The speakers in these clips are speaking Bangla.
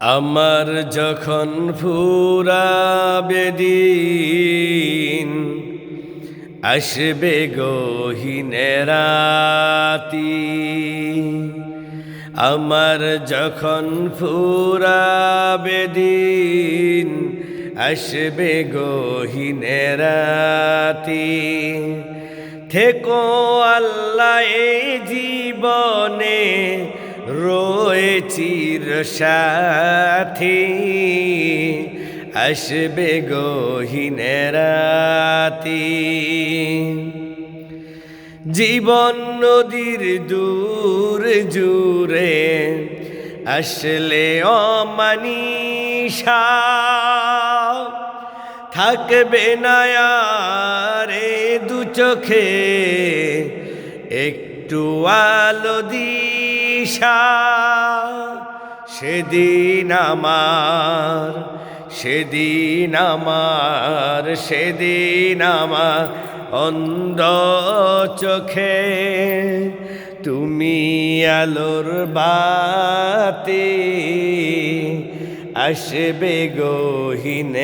আমার যখন ফুরাবে দিন, আসবে গহিনেরাতি আমার যখন ফুরাবে দিন, আসবে গহিনেরাতি থেকো আল্লাহ জীবনে রয়েছির সাথী আসবে গহিনেরাতি জীবন নদীর দূর জুড়ে আসলে অমানিসা। থাকবে না রে দু চোখে একটু আলো দিশা সেদিন আমার সেদিন আমার সেদিন আমার অন্ধ চোখে তুমি আলোর বাতি আসবে গহিনেরাতি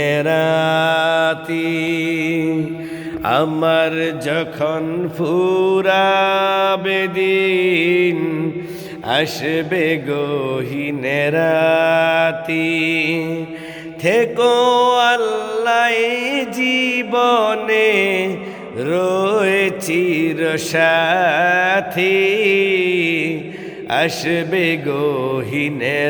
আমার যখন ফুরাবে দিন আসবে গহিনেরাতি থেকো আল্লাহ জীবনে রোয়ে চির সাথি। আসবে গহিনেরাতি